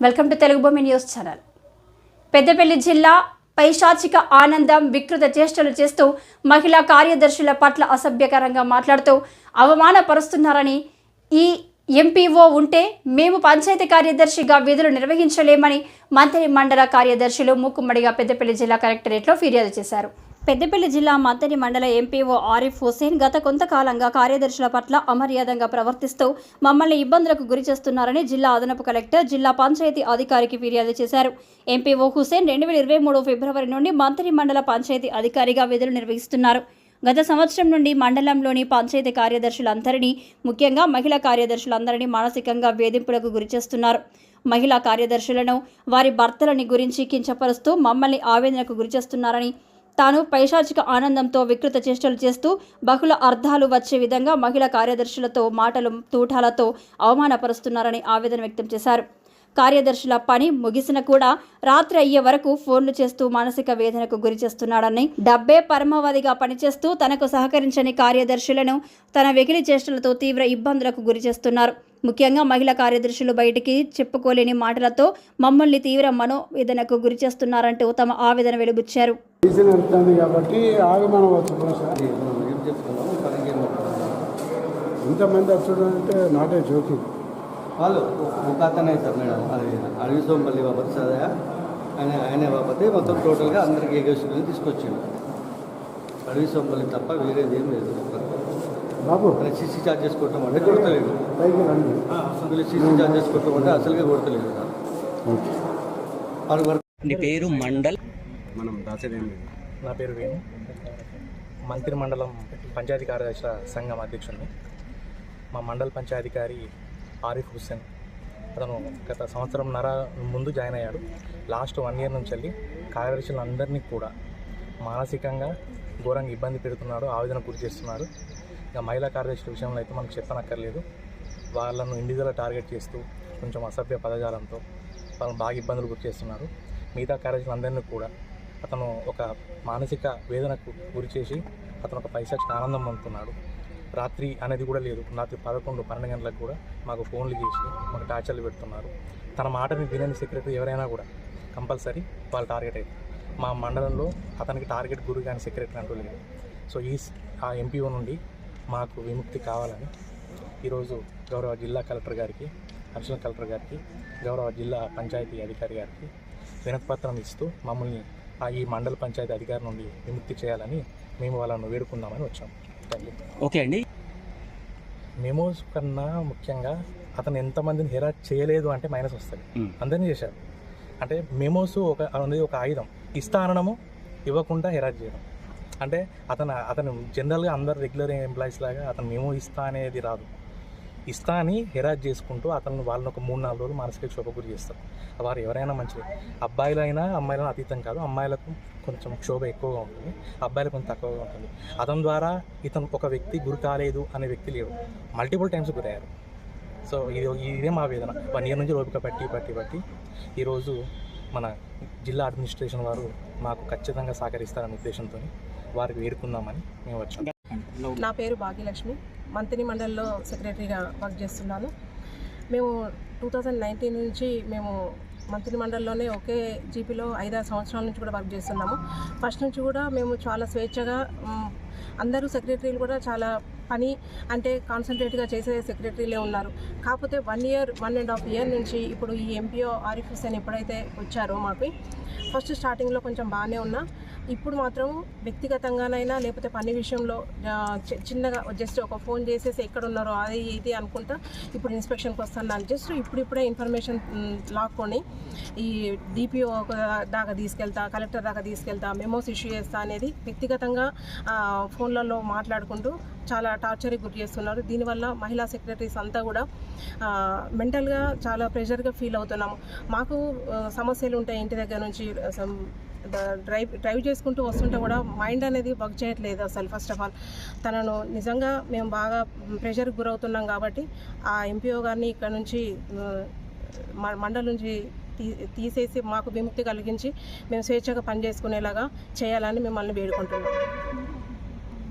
Welcome to Telugu భూమి news channel. Peddapalli జిల్లా పైశాచిక ఆనందం వికృత చేష్టలు చేస్తూ మహిళా కార్యదర్శుల పట్ల అసభ్యకరంగా మాట్లాడుతూ అవమానపరుస్తున్నారని ఈ ఎంపీఓ ఉంటే మేము పంచాయతీ కార్యదర్శిగా విధులు నిర్వహించలేమని మంత్రి మండల కార్యదర్శులు మూకుమ్మడిగా పెద్దపల్లి జిల్లా కలెక్టరేట్లో ఫిర్యాదు చేశారు. పెద్దపల్లి జిల్లా మంత్రి మండల ఎంపీఓ ఆరిఫ్ హుసేన్ గత కొంతకాలంగా కార్యదర్శుల పట్ల అమర్యాదంగా ప్రవర్తిస్తూ మమ్మల్ని ఇబ్బందులకు గురి చేస్తున్నారని జిల్లా అదనపు కలెక్టర్ జిల్లా పంచాయతీ అధికారికి ఫిర్యాదు చేశారు. ఎంపీఓ హుసేన్ రెండు వేల ఇరవై మూడు ఫిబ్రవరి నుండి మంత్రి మండల పంచాయతీ అధికారిగా విధులు నిర్వహిస్తున్నారు. గత సంవత్సరం నుండి మండలంలోని పంచాయతీ కార్యదర్శులందరినీ ముఖ్యంగా మహిళా కార్యదర్శులందరినీ మానసికంగా వేధింపులకు గురిచేస్తున్నారు మహిళా కార్యదర్శులను వారి భర్తలని గురించి కించపరుస్తూ మమ్మల్ని ఆవేదనకు గురిచేస్తున్నారని తాను పైశాచిక ఆనందంతో వికృత చేష్టలు చేస్తూ బహుళ అర్థాలు వచ్చే విధంగా మహిళా కార్యదర్శులతో మాటలు తూటాలతో అవమానపరుస్తున్నారని ఆవేదన వ్యక్తం చేశారు. కార్యదర్శుల పని ముగిసిన కూడా రాత్రి అయ్యే వరకు ఫోన్లు చేస్తూ మానసిక వేదనకు గురి చేస్తున్నాడని డబ్బే పరమావధిగా పనిచేస్తూ తనకు సహకరించని కార్యదర్శులను తన వెకిలి చేష్టలతో తీవ్ర ఇబ్బందులకు గురి చేస్తున్నారు. ముఖ్యంగా మహిళా కార్యదర్శులు బయటికి చెప్పుకోలేని మాటలతో మమ్మల్ని తీవ్ర మనోవేదనకు గురి చేస్తున్నారంటూ తమ ఆవేదన వెలుబుచ్చారు? ఇంతమంది వచ్చడం అంటే నాటే జోకింగ్ వాళ్ళు ఒక అతనే సార్ మేడం. అది అడవి సోంపల్లి బాపతి సదయ ఆయన ఆయన బాపతి. మొత్తం టోటల్గా అందరికి తీసుకొచ్చిండు. అడవి సోంపల్లి తప్ప వేరేది ఏం లేదు. బాబు. సీసీ చార్జెస్ కొట్టమంటే కొడతలేదు. పైకి రండి. వీళ్ళు సీసీ చార్జెస్ కొట్టమంటే అసలుగా కొడతలేదు. నీ పేరు మండల్? మనం దాచేదేం నా పేరు వేణు. మంత్రి మండలం పంచాయతీ కార్యదర్శుల సంఘం అధ్యక్షుడిని. మా మండల పంచాయధికారి ఆరిఫ్ హుస్సేన్. అతను గత సంవత్సరంన్నర ముందు జాయిన్ అయ్యాడు. లాస్ట్ వన్ ఇయర్ నుంచి వెళ్ళి కార్యదర్శులందరినీ కూడా మానసికంగా ఘోరంగా ఇబ్బంది పెడుతున్నాడు ఆవేదన గురి చేస్తున్నాడు. ఇక మహిళా కార్యదర్శుల విషయంలో అయితే మనకు చెప్పనక్కర్లేదు. వాళ్ళను ఇండివిజువల్ టార్గెట్ చేస్తూ కొంచెం అసభ్య పదజాలంతో వాళ్ళని బాగా ఇబ్బందులు గురి చేస్తున్నారు. మిగతా కార్యదర్శులందరినీ కూడా అతను ఒక మానసిక వేదనకు గురి చేసి అతను ఒక పైశాచిక ఆనందం పొందుతున్నాడు. రాత్రి అనేది కూడా లేదు. రాత్రి పదకొండు పన్నెండు గంటలకు కూడా మాకు ఫోన్లు చేసి మాకు టార్చర్లు పెడుతున్నారు. తన మాటని వినని సెక్రటరీ ఎవరైనా కూడా కంపల్సరీ వాళ్ళు టార్గెట్ అయ్యారు మా మండలంలో అతనికి టార్గెట్ గురి కానీ సెక్రటరీ అంటూ లేదు. సో ఈ ఆ ఎంపీఓ నుండి మాకు విముక్తి కావాలని ఈరోజు గౌరవ జిల్లా కలెక్టర్ గారికి అడిషనల్ కలెక్టర్ గారికి గౌరవ జిల్లా పంచాయతీ అధికారి గారికి వినతిపత్రం ఇస్తూ మమ్మల్ని ఆ ఈ మండల పంచాయతీ అధికారి నుండి విముక్తి చేయాలని మేము వాళ్ళను వేడుకుందామని వచ్చాం. ఓకే అండి. మెమోస్ కన్నా ముఖ్యంగా అతను ఎంతమందిని హెరా చేయలేదు అంటే మైనస్ వస్తుంది. అందరినీ చేశాడు అంటే మెమోస్ ఒక అనేది ఒక ఆయుధం. ఇస్తా అనడము ఇవ్వకుండా హెరాట్ చేయడం. అంటే అతను అతను జనరల్గా అందరు రెగ్యులర్ ఎంప్లాయీస్ లాగా అతను మేము ఇస్తా అనేది రాదు. ఇస్తా అని హెరాజ్ చేసుకుంటూ అతను వాళ్ళని ఒక మూడు నాలుగు రోజులు మానసిక క్షోభ గురి చేస్తారు వారు ఎవరైనా మంచిది. అబ్బాయిలైనా అమ్మాయిలైనా అతీతం కాదు. అమ్మాయిలకు కొంచెం క్షోభ ఎక్కువగా ఉంటుంది. అబ్బాయిలకు కొంచెం తక్కువగా ఉంటుంది. అతని ద్వారా ఇతను ఒక వ్యక్తి గురి కాలేదు అనే వ్యక్తి లేడు. మల్టిపుల్ టైమ్స్ గురయ్యారు. సో ఇది ఇదే మా వేదన. వన్ ఇయర్ నుంచి ఓపిక పట్టి పట్టి పట్టి ఈరోజు మన జిల్లా అడ్మినిస్ట్రేషన్ వారు మాకు ఖచ్చితంగా సహకరిస్తారనే ఉద్దేశంతో వారికి వేడుకుందామని మేము వచ్చాం. నా పేరు భాగ్యలక్ష్మి. మంత్రి మండలిలో సెక్రటరీగా వర్క్ చేస్తున్నాను. మేము టూ థౌజండ్ నైన్టీన్ నుంచి మేము మంత్రి మండలిలోనే ఒకే జీపీలో ఐదారు సంవత్సరాల నుంచి కూడా వర్క్ చేస్తున్నాము. ఫస్ట్ నుంచి కూడా మేము చాలా స్వేచ్ఛగా అందరూ సెక్రటరీలు కూడా చాలా పని అంటే కాన్సన్ట్రేట్గా చేసే సెక్రటరీలే ఉన్నారు. కాకపోతే one year one and half year నుంచి ఇప్పుడు ఈ ఎంపీఓ ఆరిఫ్ హుసేన్ ఎప్పుడైతే వచ్చారో మాకు ఫస్ట్ స్టార్టింగ్లో కొంచెం బాగానే ఉన్నా. ఇప్పుడు మాత్రం వ్యక్తిగతంగానైనా లేకపోతే పని విషయంలో చి- చిన్నగా జస్ట్ ఒక ఫోన్ చేసేసి ఎక్కడ ఉన్నారో అది ఇది అనుకుంటా ఇప్పుడు ఇన్స్పెక్షన్కి వస్తాను నాకు జస్ట్ ఇప్పుడిప్పుడే ఇన్ఫర్మేషన్ లాక్కొని ఈ డిపిఓ దాకా తీసుకెళ్తా కలెక్టర్ దాకా తీసుకెళ్తా మెమోస్ ఇష్యూ చేస్తా అనేది వ్యక్తిగతంగా ఫోన్లలో మాట్లాడుకుంటూ చాలా టార్చర్కి గురి చేస్తున్నారు. దీనివల్ల మహిళా సెక్రటరీస్ అంతా కూడా మెంటల్గా చాలా ప్రెషర్గా ఫీల్ అవుతున్నాము. మాకు సమస్యలు ఉంటాయి ఇంటి దగ్గర నుంచి డ్రైవ్ డ్రైవ్ చేసుకుంటూ వస్తుంటే కూడా మైండ్ అనేది వర్క్ చేయట్లేదు అసలు ఫస్ట్ ఆఫ్ ఆల్. తనను నిజంగా మేము బాగా ప్రెషర్కి గురవుతున్నాం కాబట్టి ఆ ఎంపీఓ గారిని ఇక్కడ నుంచి మ- మండలి నుంచి తీ తీసేసి మాకు విముక్తి కలిగించి మేము స్వేచ్ఛగా పనిచేసుకునేలాగా చేయాలని మిమ్మల్ని వేడుకుంటున్నాం.